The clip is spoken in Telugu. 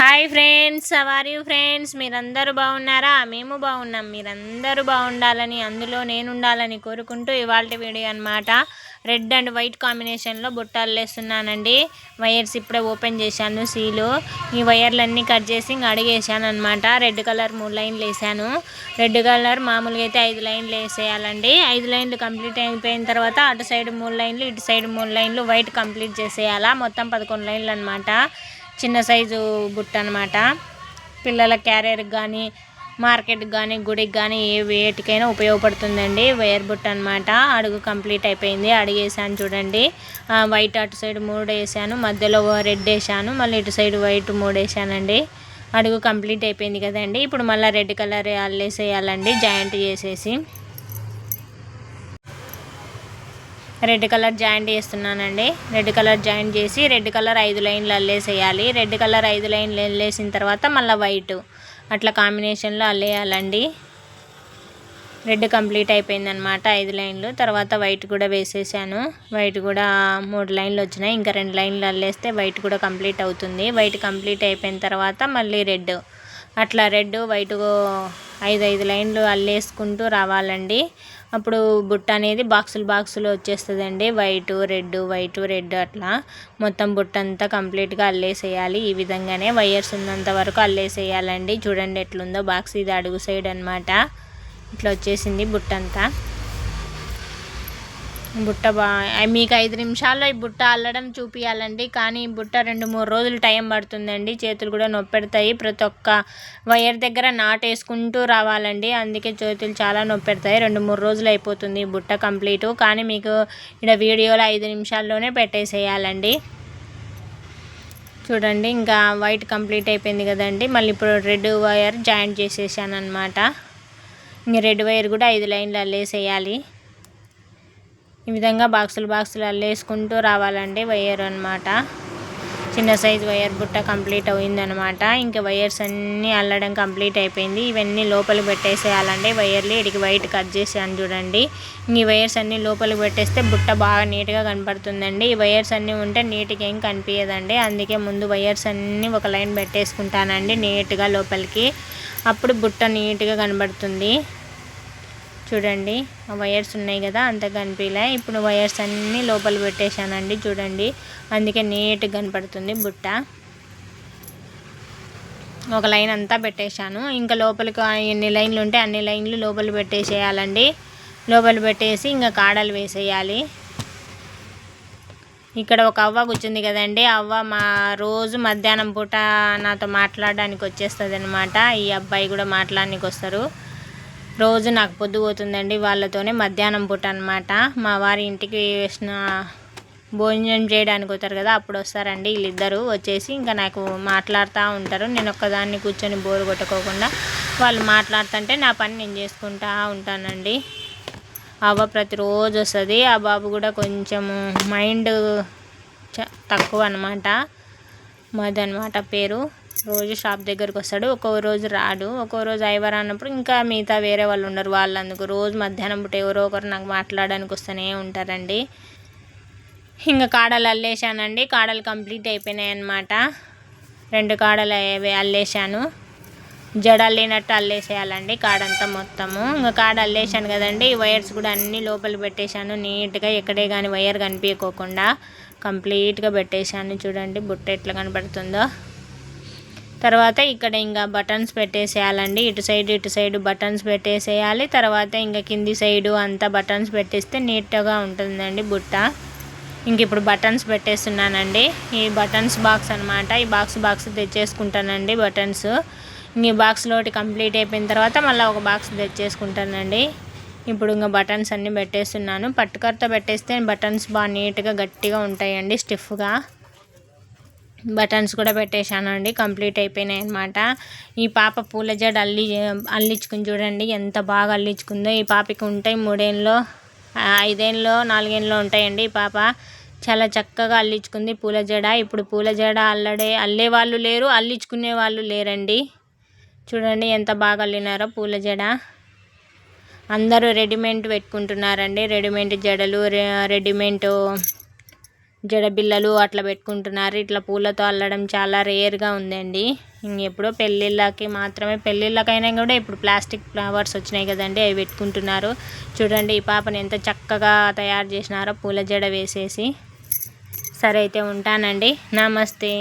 హాయ్ ఫ్రెండ్స్ సవారి ఫ్రెండ్స్ మీరందరూ బాగున్నారా? మేము బాగున్నాం. మీరందరూ బాగుండాలని అందులో నేను ఉండాలని కోరుకుంటూ ఇవాళ వీడియో అనమాట రెడ్ అండ్ వైట్ కాంబినేషన్లో బుట్టాలు వేస్తున్నానండి వైర్స్ ఇప్పుడే ఓపెన్ చేశాను సీలు. ఈ వైర్లన్నీ కట్ చేసి అడిగేసాను అనమాట రెడ్ కలర్ మూడు లైన్లు వేసాను రెడ్ కలర్ మామూలుగా అయితే ఐదు లైన్లు వేసేయాలండి. ఐదు లైన్లు కంప్లీట్ అయిపోయిన తర్వాత అటు సైడ్ మూడు లైన్లు ఇటు సైడ్ మూడు లైన్లు వైట్ కంప్లీట్ చేసేయాలా. మొత్తం పదకొండు లైన్లు అనమాట చిన్న సైజు బుట్ట అనమాట పిల్లల క్యారియర్కి కానీ మార్కెట్కి కానీ గుడికి కానీ ఏ వేటికైనా ఉపయోగపడుతుందండి. వేర్ బుట్ట అనమాట అడుగు కంప్లీట్ అయిపోయింది. అడుగు వేసాను చూడండి వైట్ అటు సైడ్ మూడు వేసాను మధ్యలో రెడ్ వేసాను మళ్ళీ ఇటు సైడ్ వైట్ మూడు వేసానండి అడుగు కంప్లీట్ అయిపోయింది కదండి. ఇప్పుడు మళ్ళీ రెడ్ కలర్ అల్లేసేయాలండి. జాయింట్ చేసేసి. రెడ్ కలర్ జాయింట్ చేస్తున్నానండి. రెడ్ కలర్ జాయింట్ చేసి రెడ్ కలర్ ఐదు లైన్లు అల్లేసేయాలి. రెడ్ కలర్ ఐదు లైన్లు అల్లేసిన తర్వాత మళ్ళీ వైట్. అట్లా కాంబినేషన్లో అల్లేయాలండి. రెడ్ కంప్లీట్ అయిపోయిందనమాట ఐదు లైన్లు. తర్వాత వైట్ కూడా వేసేసాను. వైట్ కూడా మూడు లైన్లు వచ్చినాయి. ఇంకా రెండు లైన్లు అల్లేస్తే వైట్ కూడా కంప్లీట్ అవుతుంది. వైట్ కంప్లీట్ అయిపోయిన తర్వాత మళ్ళీ రెడ్. అట్లా రెడ్ వైట్ ఐదు ఐదు లైన్లు అల్లేసుకుంటూ రావాలండి. అప్పుడు బుట్ట అనేది బాక్సులు బాక్సులు వచ్చేస్తుందండి. వైటు రెడ్ వైటు రెడ్ అట్లా. మొత్తం బుట్ట అంతా కంప్లీట్గా అల్లేసేయాలి. ఈ విధంగానే వైర్స్ ఉన్నంత వరకు అల్లేసేయాలండి. చూడండి ఎట్లుందో బాక్స్ ఇది అడుగు సైడ్ అనమాట ఇట్లా వచ్చేసింది బుట్ట అంతా బుట్ట బా మీకు ఐదు నిమిషాల్లో ఈ బుట్ట అల్లడం చూపించాలండి కానీ ఈ బుట్ట రెండు మూడు రోజులు టైం పడుతుందండి. చేతులు కూడా నొప్పెడతాయి. ప్రతి ఒక్క వైర్ దగ్గర నాటేసుకుంటూ రావాలండి. అందుకే చేతులు చాలా నొప్పెడతాయి. రెండు మూడు రోజులు అయిపోతుంది ఈ బుట్ట కంప్లీట్. కానీ మీకు ఇక్కడ వీడియోలో ఐదు నిమిషాల్లోనే పెట్టేసేయాలండి. చూడండి ఇంకా వైట్ కంప్లీట్ అయిపోయింది కదండి. మళ్ళీ ఇప్పుడు రెడ్ వైర్ జాయింట్ చేసేసాను అనమాట ఇంక రెడ్ వైర్ కూడా ఐదు లైన్లు అల్లేసేయాలి. ఈ విధంగా బాక్సులు బాక్సులు అల్లేసుకుంటూ రావాలండి వైర్ అనమాట చిన్న సైజ్ వైర్ బుట్ట కంప్లీట్ అయిందనమాట ఇంకా వైర్స్ అన్నీ అల్లడం కంప్లీట్ అయిపోయింది. ఇవన్నీ లోపలికి పెట్టేసేయాలండి వైర్లు ఇడికి వైట్ కట్ చేసాను చూడండి. ఈ వైర్స్ అన్నీ లోపలికి పెట్టేస్తే బుట్ట బాగా నీట్గా కనపడుతుందండి. ఈ వైర్స్ అన్నీ ఉంటే నీట్గా ఏం కనిపించదండి అందుకే ముందు వైర్స్ అన్నీ ఒక లైన్ పెట్టేసుకుంటానండి నీట్గా లోపలికి. అప్పుడు బుట్ట నీట్గా కనబడుతుంది. చూడండి వైర్స్ ఉన్నాయి కదా అంత కనిపించలే. ఇప్పుడు వైర్స్ అన్నీ లోపల పెట్టేశానండి చూడండి. అందుకే నీట్గా కనపడుతుంది బుట్ట. ఒక లైన్ అంతా పెట్టేశాను. ఇంకా లోపలికి ఎన్ని లైన్లు ఉంటే అన్ని లైన్లు లోపల పెట్టేసేయాలండి. లోపల పెట్టేసి ఇంకా కాడలు వేసేయాలి. ఇక్కడ ఒక అవ్వ కూర్చుంది కదండి. అవ్వ మా రోజు మధ్యాహ్నం పూట నాతో మాట్లాడడానికి వచ్చేస్తుంది అనమాట ఈ అబ్బాయి కూడా మాట్లాడడానికి వస్తారు. రోజు నాకు పొద్దు పోతుందండి వాళ్ళతోనే మధ్యాహ్నం పూట అనమాట మా వారి ఇంటికి వేసిన భోజనం చేయడానికి వస్తారు కదా అప్పుడు వస్తారండి వీళ్ళిద్దరూ. వచ్చేసి ఇంకా నాకు మాట్లాడుతూ ఉంటారు. నేను ఒక్కదాన్ని కూర్చొని బోరు కొట్టుకోకుండా వాళ్ళు మాట్లాడుతుంటే నా పని నేను చేసుకుంటా ఉంటానండి. అవ్వ ప్రతిరోజు వస్తుంది. ఆ బాబు కూడా కొంచెము మైండ్ తక్కువ అనమాట మాది అనమాట పేరు. రోజు షాప్ దగ్గరకు వస్తాడు. ఒక్కో రోజు రాడు. ఒక్కో రోజు ఐవర్ అన్నప్పుడు ఇంకా మిగతా వేరే వాళ్ళు ఉండరు. వాళ్ళందుకు రోజు మధ్యాహ్నం పూట ఎవరో ఒకరు నాకు మాట్లాడడానికి వస్తూనే ఉంటారండి. ఇంకా కాడలు అల్లేశానండి. కాడలు కంప్లీట్ అయిపోయినాయి అన్నమాట. రెండు కాడలు అల్లేశాను. జడ అల్లినట్టు అల్లేసేయాలండి కాడంతా మొత్తము. ఇంకా కాడ అల్లేశాను కదండి. ఈ వైర్స్ కూడా అన్నీ లోపల పెట్టేశాను. నీట్గా ఎక్కడే కానీ వైర్ కనిపించకోకుండా కంప్లీట్గా పెట్టేశాను. చూడండి బుట్ట ఎట్లా కనబడుతుందో తర్వాత ఇక్కడ ఇంకా బటన్స్ పెట్టేసేయాలండి. ఇటు సైడ్ ఇటు సైడ్ బటన్స్ పెట్టేసేయాలి. తర్వాత ఇంకా కింది సైడు అంతా బటన్స్ పెట్టేస్తే నీట్గా ఉంటుందండి బుట్ట. ఇంక ఇప్పుడు బటన్స్ పెట్టేస్తున్నానండి. ఈ బటన్స్ బాక్స్ అనమాట ఈ బాక్స్ బాక్స్ తెచ్చేసుకుంటానండి బటన్స్ ఈ బాక్స్లోటి కంప్లీట్ అయిపోయిన తర్వాత మళ్ళీ ఒక బాక్స్ తెచ్చేసుకుంటానండి. ఇప్పుడు ఇంకా బటన్స్ అన్నీ పెట్టేస్తున్నాను. పట్టుకరతో పెట్టేస్తే బటన్స్ బాగా నీట్గా గట్టిగా ఉంటాయండి స్టిఫ్గా బటన్స్ కూడా పెట్టేశాను అండి కంప్లీట్ అయిపోయినాయి అనమాట ఈ పాప పూల జడ అల్లి అల్లించుకుని చూడండి ఎంత బాగా అల్లించుకుందో. ఈ పాపకి ఉంటాయి మూడేళ్ళలో ఐదేళ్ళలో నాలుగేళ్ళలో ఉంటాయండి ఈ పాప. చాలా చక్కగా అల్లించుకుంది పూల జడ. ఇప్పుడు పూల జడ అల్లడే అల్లే వాళ్ళు లేరు అల్లించుకునే వాళ్ళు లేరండి. చూడండి ఎంత బాగా అల్లినారో పూల జడ. అందరూ రెడీమేడ్ పెట్టుకుంటున్నారండి. రెడీమేడ్ జడలు రెడీమేడ్ జడబిళ్ళలు అట్లా పెట్టుకుంటున్నారు. ఇట్లా పూలతో అల్లడం చాలా రేర్గా ఉందండి. ఇంకెప్పుడో పెళ్ళిళ్ళకి మాత్రమే పెళ్ళిళ్ళకైనా కూడా ఇప్పుడు ప్లాస్టిక్ ఫ్లవర్స్ వచ్చినాయి కదండి అవి పెట్టుకుంటున్నారు. చూడండి ఈ పాపని ఎంత చక్కగా తయారు చేసినారో పూల జడ వేసేసి. సరే అయితే ఉంటానండి. నమస్తే.